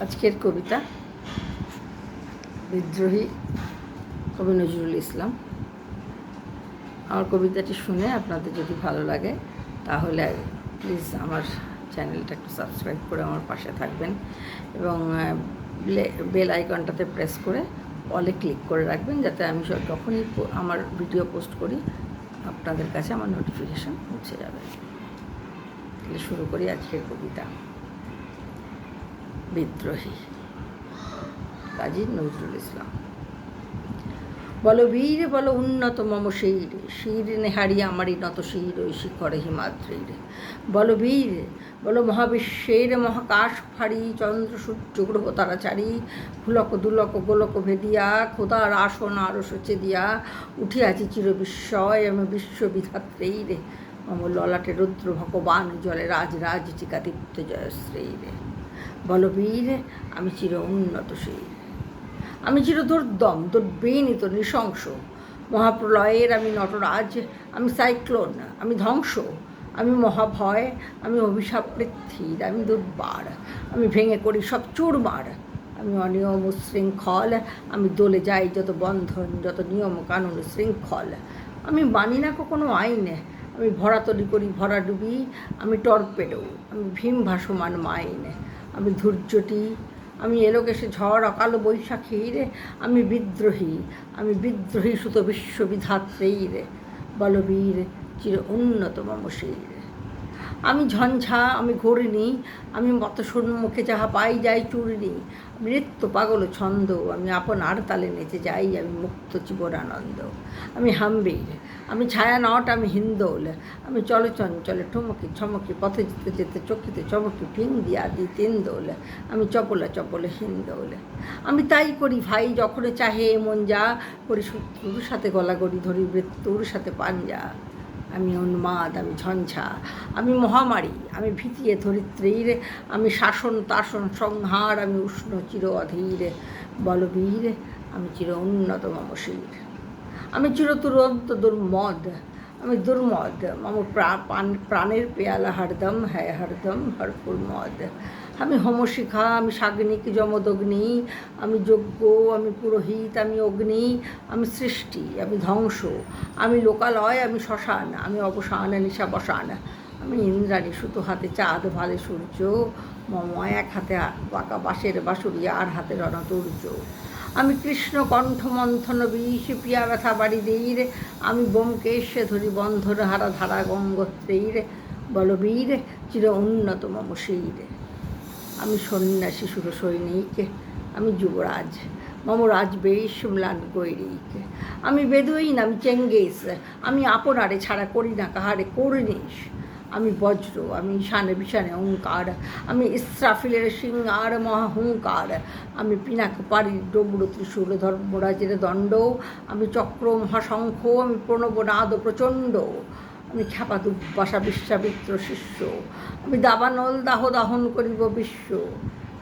আজকের কবিতা বিদ্রোহী কবি নজরুল ইসলাম। আমার কবিতাটি শুনে আপনাদের যদি ভালো লাগে, তাহলে প্লিজ আমার চ্যানেলটা একটু সাবস্ক্রাইব করে আমার পাশে থাকবেন এবং বেল আইকনটাতে প্রেস করে অলে ক্লিক করে রাখবেন যাতে আমি সব- যখনই আমার ভিডিও পোস্ট করি, আপনাদের কাছে আমার নোটিফিকেশান পৌঁছে যাবে। তাহলে শুরু করি আজকের কবিতা। বিদ্রোহী। কাজী নজরুল ইসলাম। বলো বীর, বলো উন্নত মম শির। শির নেহারি আমারই নত শির ওই শিখরে হিমাদ্রির। বলো বীর, বলো মহাবিশ্বের মহাকাশ ফাড়ি, চন্দ্র, সূর্য, গ্রহ তারাচারি ফুলক দুলক, গোলক ভেদিয়া, খোদার আসন আরও সচে দিয়া। উঠিয়াছি চির বিস্ময় আমি বিশ্ববিধাত্রী রে মম ললাটে রুদ্র ভগবান, জলে রাজ রাজ চিকাদীপ্ত জয়শ্রী রে বলো বীর, আমি চির উন্নত শীর আমি চির দুর্দম দুর্বিনীত নৃশংস। মহাপ্রলয়ের আমি নটরাজ, আমি সাইক্লোন, আমি ধ্বংস। আমি মহাভয়, আমি অভিশাপ পৃথ্বীর, আমি দুর্বার। আমি ভেঙে করি সব চুরমার। আমি অনিয়ম উশৃঙ্খল, আমি দোলে যাই যত বন্ধন, যত নিয়ম কানুন শৃঙ্খল আমি মানি না কোনো আইন, আমি ভরাতলি করি ভরা ডুবি। আমি টর্পেডো, আমি ভীম ভাসমান মাইন। আমি ধৈর্যটি আমি এলো গেছে ঝড় অকাল বৈশাখী রে, আমি বিদ্রোহী আমি বিদ্রোহী সুত বিশ্ববিধাত্রেই রে, বলবীর চির উন্নত মমশীর আমি ঝঞ্ঝা, আমি ঘূর্ণি, আমি মত মুখে যাহা পাই যাই চূর্ণি। নৃত্য পাগল ছন্দ, আমি আপন আর তালে নেচে যাই, আমি মুক্ত জীবনানন্দ। আমি হাম্বির, আমি ছায়া নট, আমি হিন্দোল। আমি চলচঞ্চলে ঠুমকি ছমকি পথে যেতে যেতে চকিতে চমকি ফিং দিয়া দি তেন্দোল। আমি চপলা চপলে হিন্দোল। আমি তাই করি ভাই, যখন চাহে মন যা, করি শত্রুর সাথে গলাগড়ি ধরি মৃত্যুর সাথে পাঞ্জা। আমি উন্মাদ আমি ঝঞ্ঝা, আমি মহামারী, আমি ভীতিয়ে ধরিত্রীর, আমি শাসন, তাসন, সংহার, আমি উষ্ণ চির অধীর, বলবীর, আমি চির উন্নত মমশীর আমি চির তুরন্ত দুর্মদ, আমি দুর্মদ, মম প্রাণের পেয়ালা হরদম হ্যাঁ হরদম হরপুর মদ। আমি হোমশিখা, আমি সাগ্নিক যমদগ্নি, আমি যজ্ঞ, আমি পুরোহিত, আমি অগ্নি, আমি সৃষ্টি, আমি ধ্বংস, আমি লোকালয়, আমি শ্মশান, আমি অবসান, নিশা বসান, আমি ইন্দ্রাণী, সুতো হাতে চাঁদ, ভালে সূর্য, মম এক হাতে বাঁকা বাঁশের বাঁশুরি, আর হাতে রণতুর্য। আমি কৃষ্ণ কণ্ঠ মন্থন বিষ, পিয়া ব্যথা বাড়ি দেইর আমি বোমকেশ ধরি বন্ধন হারা ধারা গঙ্গোত্রীর, বলবীর, চির উন্নত মম শীর। আমি সন্ন্যাসী সুর সৈনিক। আমি যুবরাজ। মম রাজ বেশ ম্লান গৈরিক। আমি বেদুইন, আমি চেঙ্গেস। আমি আপনারে ছাড়া করি না, কাহারে করিনিস আমি বজ্র, আমি ঈশানে বিশানে ওঙ্কার আমি ইসরাফিলের সিংহার মহাহুঙ্কার। আমি পিনাক পারি ডমরু ত্রিশূল ধর্মরাজের দণ্ড। আমি চক্র মহাশঙ্খ, আমি প্রণব প্রণবনাদ প্রচণ্ড। আমি খ্যাপা বাসা বিশ্বামিত্র শিষ্য। আমি দাবানল দাহ দাহন করিব বিশ্ব।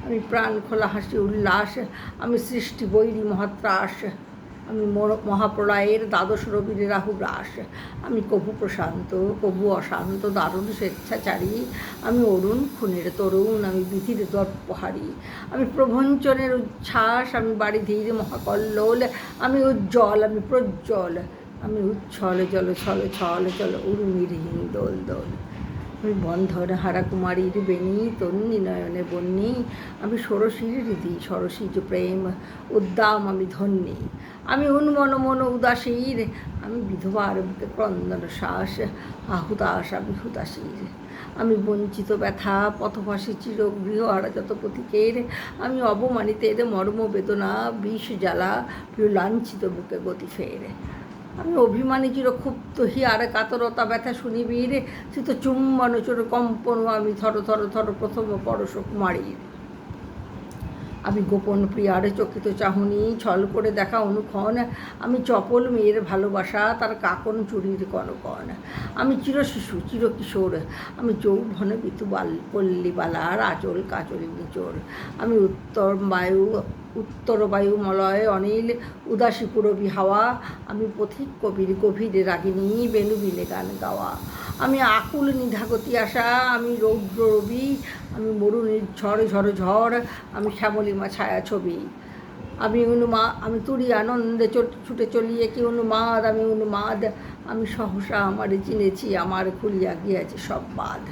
আমি প্রাণ খোলা হাসি উল্লাস। আমি সৃষ্টি বৈরী মহাত্রাস। আমি মহাপ্রলয়ের দ্বাদশ রবির রাহু গ্রাস। আমি কভু প্রশান্ত, কভু অশান্ত, দারুণ স্বেচ্ছাচারী। আমি অরুণ খুনের তরুণ, আমি বিধির দর্পহারী। আমি প্রভঞ্চনের উচ্ছ্বাস। আমি বাড়ি ধীর মহাকল্লোল। আমি উজ্জ্বল, আমি প্রজ্জ্বল। আমি উচ্ছল জল, ছল ছল চল উর্মির হিন্দোল দোল দোল। আমি বন্ধন হারা কুমারীর বেণী তন্নি নয়নে বন্যী আমি ষোড়শীর হৃদি সরসীজ প্রেম, উদ্দাম, আমি ধন্যী। আমি উন্মন, মন উদাসীর। আমি বিধবার বুকে ক্রন্দন শ্বাস আহুতাস আমি হুতাশীর। আমি বঞ্চিত ব্যথা পথভাসী চির গৃহহারা যত প্রতীকের আমি অবমানিতের মর্ম বেদনা বিষ জ্বালা লাঞ্ছিত বুকে গতি ফের। আমি অভিমানী চির ক্ষুব্ধ হিয়ার কাতরতা ব্যথা শুনিবীর চিত চুম্বন, চোর কম্পন, আমি থর থর থর প্রথম পরশ কুমারীর আমি গোপন প্রিয়ার চকিত চাহনি, ছল করে দেখা অনুক্ষণ। আমি চপল মেয়ের ভালোবাসা, তার কাকন চুরির কনকন আমি চির শিশু, চির কিশোর। আমি যৌবন বিতুবাল পল্লীবালার আচল কাচল নিচোর। আমি উত্তর বায়ু উত্তর বায়ু মলয় অনিল উদাসী পুরবী হাওয়া আমি পথিক কবির গভীরে রাগিনী বেনুবিনে গান গাওয়া। আমি আকুল নিধাগতি আসা আমি রৌদ্র রবি, আমি মরুণীর ঝড় ঝড় ঝড়, আমি শ্যামলিমা ছায়া ছবি। আমি অনুমা আমি তুরি আনন্দে ছুটে চলিয়ে কি অনুমাদ আমি অনুমাদ আমি সহসা আমার চিনেছি, আমার খুলিয়া গিয়াছে সব বাদ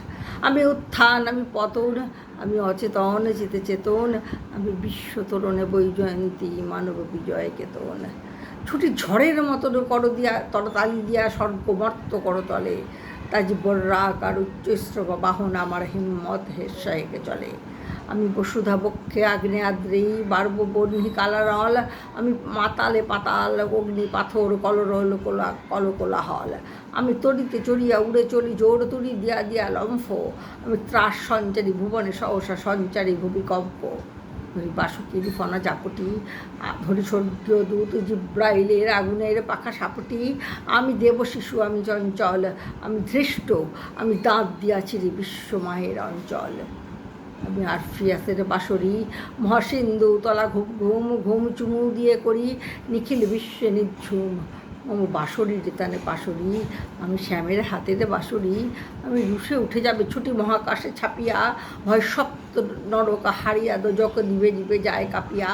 আমি উত্থান, আমি পতন, আমি অচেতন চিতে চেতন, আমি বিশ্ব তরুণে বৈজয়ন্তী মানব বিজয় কেতন। ছুটি ঝড়ের মতন কর দিয়া তরতালি দিয়া স্বর্গমর্ত করতলে তাজ বর্রাক আর উচ্চস্র বাহন আমার হিম্মত হেসাইকে চলে। আমি বসুধা বক্ষে আগ্নে আদ্রেই বার্ব বহ্নি কালারল, আমি মাতালে পাতাল, অগ্নি পাথর, কলরল কোলা, কলকোলাহল। আমি তরিতে চড়িয়া উড়ে চলি, জোর তুড়ি দিয়া দিয়া লম্ফ। আমি ত্রাস সঞ্চারী, ভুবনে সহসা সঞ্চারী, ভূমিকম্প। বাসুকির ফনা জাপটি, আ- ধরি স্বর্গীয় দূত জিব্রাইলের আগুনের পাখা সাপটি, আমি দেব শিশু, আমি চঞ্চল আমি ধৃষ্ট, আমি দাঁত দিয়াছিরি বিশ্বমায়ের অঞ্চল। আমি আরফিয়াসের বাসরি মহাসিন্ধু, তলা ঘুম ঘুম ঘুম চুমু দিয়ে করি, নিখিল বিশ্বে নিঝুম। মম বাসরি রেতানে বাসরি আমি শ্যামের হাতের বাসরি আমি রুষে উঠে যাবে ছুটি মহাকাশে ছাপিয়া, ভয় সপ্ত নরকা হারিয়া দো দোজক দিবে দিবে যায় কাঁপিয়া,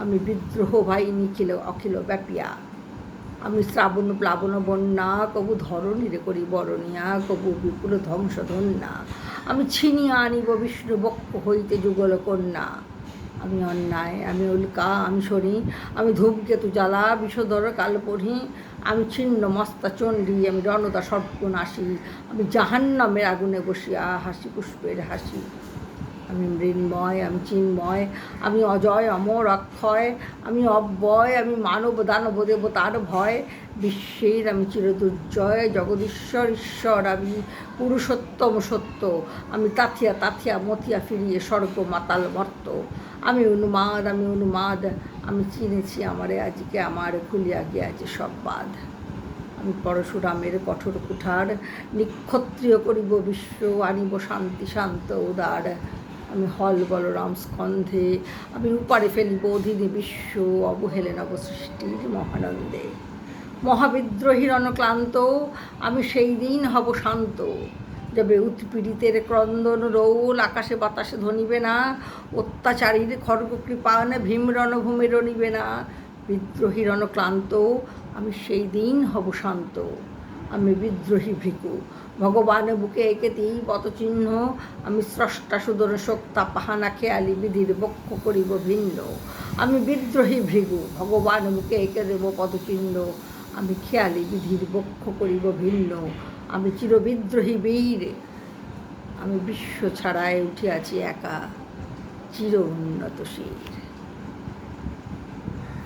আমি বিদ্রোহ ভাই নিখিল অখিল ব্যাপিয়া। আমি শ্রাবণ প্লাবন বন্যা, কবু ধরণীরে করি বরণিয়া, কবু বিপুল ধ্বংস ধন্যা আমি ছিনিয়া আনিব বিষ্ণু বক্ষ হইতে যুগল কন্যা। আমি অন্যায়, আমি উল্কা, আমি শনি আমি ধূমকেতু জ্বালা, বিষধর কালপড়ি আমি ছিন্ন মস্তা চণ্ডী, আমি রণদা সর্বনাশী আমি জাহান্নামের আগুনে বসিয়া হাসি পুষ্পের হাসি। আমি মৃন্ময়, আমি চিন্ময়, আমি অজয়, অমর, অক্ষয়, আমি অব্যয়, আমি মানব, দানব দেব তার ভয়। বিশ্বের আমি চিরদুর্জয়, জগদীশ্বর, ঈশ্বর, আমি পুরুষোত্তম সত্য। আমি তাথিয়া তাথিয়া, মথিয়া ফিরিয়ে স্বর্গ, মাতাল, মর্ত। আমি অনুমাদ আমি অনুমাদ আমি চিনেছি আমারে, আজকে আমার খুলিয়া গিয়াছে সব বাদ আমি পরশুরামের কঠোর কুঠার, নিক্ষত্রিয় করিব বিশ্ব, আনিব শান্তি, শান্ত, উদার। আমি হল বলরাম স্কন্ধে, আমি উপারে ফেলিব অধীনে বিশ্ব অবহেলেন অবসৃষ্টির মহানন্দে। মহাবিদ্রোহীর অনক্লান্ত আমি সেই দিন হব শান্ত। যাবে উৎপীড়িতের ক্রন্দন রৌল, আকাশে বাতাসে ধনিবে না। অত্যাচারীর খড়গ কৃপান, ভীম রণভূমি রণিবে না। বিদ্রোহীর অনক্লান্ত আমি সেই দিন হব শান্ত। আমি বিদ্রোহী ভৃকু ভগবান বুকে একে এঁকেতেই পতচিহ্ন আমি স্রষ্টা সুদর শক্তা পাহানা খেয়ালি বিধির বক্ষ করিব ভিন্ন। আমি বিদ্রোহী ভৃগু, ভগবান বুকে একে দেব পদচিহ্ন, আমি খেয়ালি বিধির বক্ষ করিব ভিন্ন। আমি চিরবিদ্রোহী বীর, আমি বিশ্ব ছাড়ায় উঠিয়াছি একা, চির উন্নত শির।